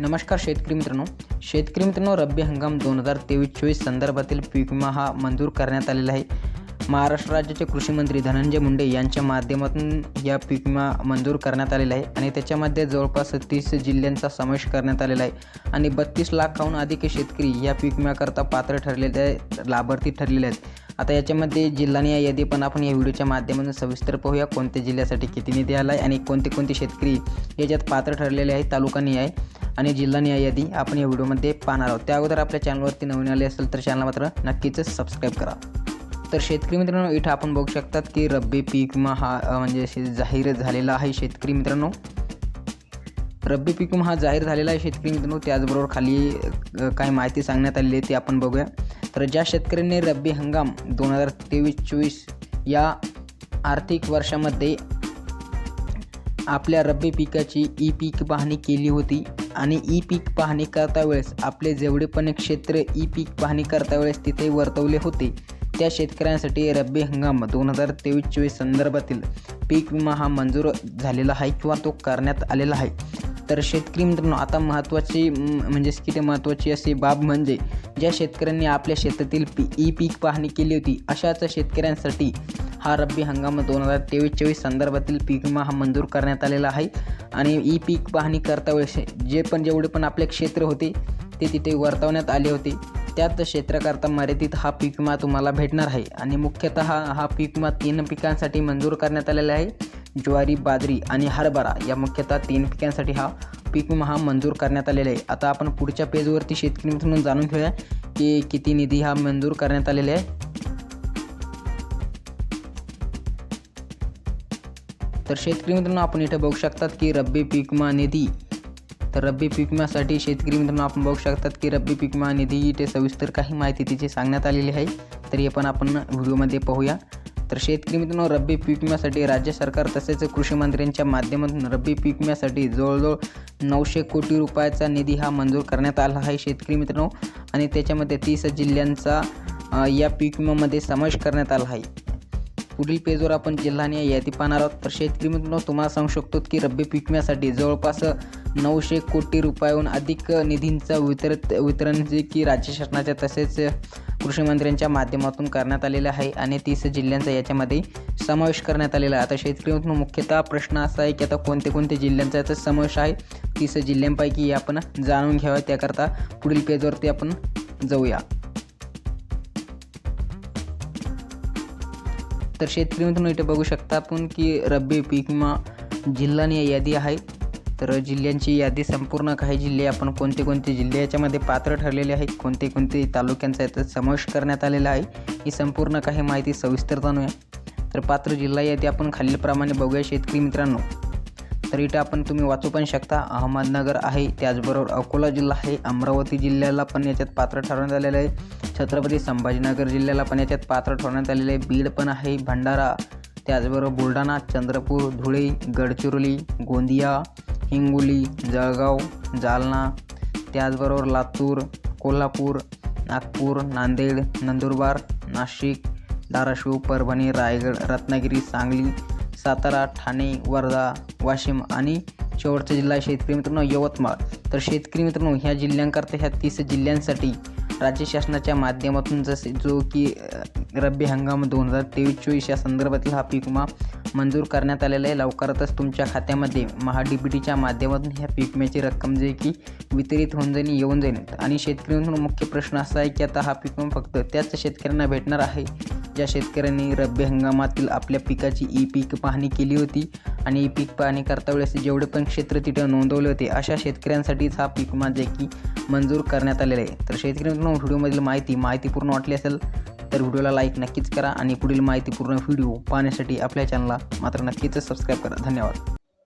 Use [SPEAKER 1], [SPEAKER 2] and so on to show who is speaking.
[SPEAKER 1] नमस्कार शेतकरी मित्रांनो. शेतकरी मित्रांनो रब्बी हंगाम दोन हजार तेवीस चोवीस संदर्भातील पीक विमा हा मंजूर करण्यात आलेला आहे. महाराष्ट्र राज्याचे कृषी मंत्री धनंजय मुंडे यांच्या माध्यमातून या पीक विमा मंजूर करण्यात आलेला आहे आणि त्याच्यामध्ये जवळपास तीस जिल्ह्यांचा समावेश करण्यात आलेला आहे आणि बत्तीस लाखाहून अधिक शेतकरी या पीक विम्याकरता पात्र ठरलेले लाभार्थी ठरलेले आहेत. आता याच्यामध्ये जिल्हानिहाय यादी पण आपण या व्हिडिओच्या माध्यमातून सविस्तर पाहूया कोणत्या जिल्ह्यासाठी किती निधी आला आहे आणि कोणते कोणते शेतकरी याच्यात पात्र ठरलेले आहेत तालुकानिहाय आणि जिल्हानिहाय यादी आपण या व्हिडिओमध्ये पाहणार आहोत. त्या अगोदर आपल्या चॅनलवरती नवीन आले असेल तर चॅनल मात्र नक्कीच सबस्क्राईब करा. तर शेतकरी मित्रांनो इथं आपण बघू शकतात की रब्बी पीक विमा हा म्हणजे शे- जाहीर झालेला आहे शेतकरी मित्रांनो. रब्बी पीक विमा हा जाहीर झालेला आहे शेतकरी मित्रांनो त्याचबरोबर खाली काही माहिती सांगण्यात आलेली आहे ती आपण बघूया. तर ज्या शेतकऱ्यांनी रब्बी हंगाम दोन हजार तेवीस चोवीस या आर्थिक वर्षामध्ये आपल्या रब्बी पिकाची ई पीक पाहणी केली होती आणि ई पीक पाहणी करता वेळेस आपले जेवढे पण क्षेत्र ई पीक पाहणी करता वेळेस तिथे वर्तवले होते त्या शेतकऱ्यांसाठी रब्बी हंगाम दोन हजार तेवीस चोवीस संदर्भातील पीक विमा हा मंजूर झालेला आहे किंवा तो करण्यात आलेला आहे. तर शेतकरी मित्रांनो आता महत्त्वाची म्हणजेच की ते महत्त्वाची अशी बाब म्हणजे ज्या शेतकऱ्यांनी आपल्या शेतातील पी ई पीक पाहणी केली होती अशाच शेतकऱ्यांसाठी हा रब्बी हंगाम दोन हजार तेवीस चोवीस संदर्भातील पीक विमा हा मंजूर करण्यात आलेला आहे. आणि ई पीक पाहणी करता वेळेस जे पण जेवढे पण आपले क्षेत्र होते ते तिथे वर्तवण्यात आले होते. त्यात क्षेत्राकरता मर्यादित हा पीक विमा तुम्हाला भेटणार आहे. आणि मुख्यतः हा पीक विमा तीन पिकांसाठी मंजूर करण्यात आलेला आहे. ज्वारी बाजरी आणि हरभरा या मुख्यतः तीन पिकांसाठी हा पीक विमा हा मंजूर करण्यात आलेला आहे. आता आपण पुढच्या पेजवरती शेतकरी मित्रांनो जाणून घेऊया की किती निधी हा मंजूर करण्यात आलेला आहे. तर शेतकरी मित्रांनो आपण इथे बघू शकतात की रब्बी पीकमा निधी तर रब्बी पीक विम्यासाठी शेतकरी मित्रांनो आपण बघू शकतात की रब्बी पीक विमा निधी इथे सविस्तर काही माहिती तिची सांगण्यात आलेली आहे. तर हे पण आपण व्हिडिओमध्ये पाहूया. तर शेतकरी मित्रांनो रब्बी पीक विम्यासाठी राज्य सरकार तसेच कृषी मंत्र्यांच्या माध्यमातून रब्बी पिकम्यासाठी विम्यासाठी जवळजवळ नऊशे कोटी रुपयाचा निधी हा मंजूर करण्यात आला आहे शेतकरी मित्रांनो. आणि त्याच्यामध्ये तीस जिल्ह्यांचा या पीक विम्यामध्ये समावेश करण्यात आला आहे. पुढील पेजवर आपण जिल्हाने यादी पाहणार आहोत. तर शेतकरी मित्रांनो तुम्हाला सांगू शकतो की रब्बी पीक विम्यासाठी जवळपास नऊशे कोटी रुपयाहून अधिक निधींचं वितरित वितरण जे की राज्य शासनाच्या तसेच कृषी मंत्र्यांच्या माध्यमातून करण्यात आलेलं आहे आणि तीस जिल्ह्यांचा याच्यामध्ये समावेश करण्यात आलेला आहे. आता शेतकरी मित्रांनो मुख्यतः प्रश्न असा आहे की आता कोणते कोणते जिल्ह्यांचा याचा समावेश आहे? तीस जिल्ह्यांपैकी आपण जाणून घ्यावं. त्याकरता पुढील पेजवरती आपण जाऊया. तर शेतकरी मित्रांनो इथे बघू शकता आपण की रब्बी पीक विमा जिल्हानी यादी आहे. तर जिल्ह्यांची यादी संपूर्ण काही जिल्हे आपण कोणते कोणते जिल्हे याच्यामध्ये पात्र ठरलेले आहेत कोणते कोणते तालुक्यांचा याचा समावेश करण्यात आलेला आहे ही संपूर्ण काही माहिती सविस्तर जाणूया तर पात्र जिल्हा यादी आपण खालीलप्रमाणे बघूया शेतकरी मित्रांनो. तर इथं आपण तुम्ही वाचू पण शकता अहमदनगर आहे त्याचबरोबर अकोला जिल्हा आहे अमरावती जिल्ह्याला पण याच्यात पात्र ठरवण्यात आलेलं आहे. छत्रपती संभाजीनगर जिल्ह्याला पण याच्यात पात्र ठरवण्यात आलेले बीड पण आहे भंडारा त्याचबरोबर बुलढाणा चंद्रपूर धुळे गडचिरोली गोंदिया हिंगोली जळगाव जालना त्याचबरोबर लातूर कोल्हापूर नागपूर नांदेड नंदुरबार नाशिक धाराशिव परभणी रायगड रत्नागिरी सांगली सातारा ठाणे वर्धा वाशिम आणि शेवटचा जिल्हा शेतकरी मित्रांनो यवतमाळ. तर शेतकरी मित्रांनो ह्या जिल्ह्यांकरता ह्या तीस जिल्ह्यांसाठी राज्य शासनाच्या माध्यमातून जसे जो की रब्बी हंगाम दोन हजार तेवीस चोवीस या संदर्भातील हा पीक विमा मंजूर करण्यात आलेला आहे. लवकरातच तुमच्या खात्यामध्ये महा डी बी टीच्या माध्यमातून ह्या पीक विम्याची रक्कम जे की वितरित होऊन जाईल येऊन जाईल. आणि शेतकऱ्यांकडून मुख्य प्रश्न असा आहे की आता हा पीक विमा फक्त त्याच शेतकऱ्यांना भेटणार आहे ज्या शेतकऱ्यांनी रब्बी हंगामातील आपल्या पिकाची ई पीक पाहणी केली होती. आणि पीक पाहणी करता वेळेस जेवढे पण क्षेत्र तिथं नोंदवले होते अशा शेतकऱ्यांसाठीच हा पीक विमा जे की मंजूर करण्यात आलेला आहे. तर शेतकरी मित्रांनो व्हिडिओमधील माहिती माहितीपूर्ण वाटली असेल तर व्हिडिओला लाईक नक्कीच करा आणि पुढील माहितीपूर्ण व्हिडिओ पाहण्यासाठी आपल्या चॅनलला मात्र नक्कीच सबस्क्राईब करा. धन्यवाद.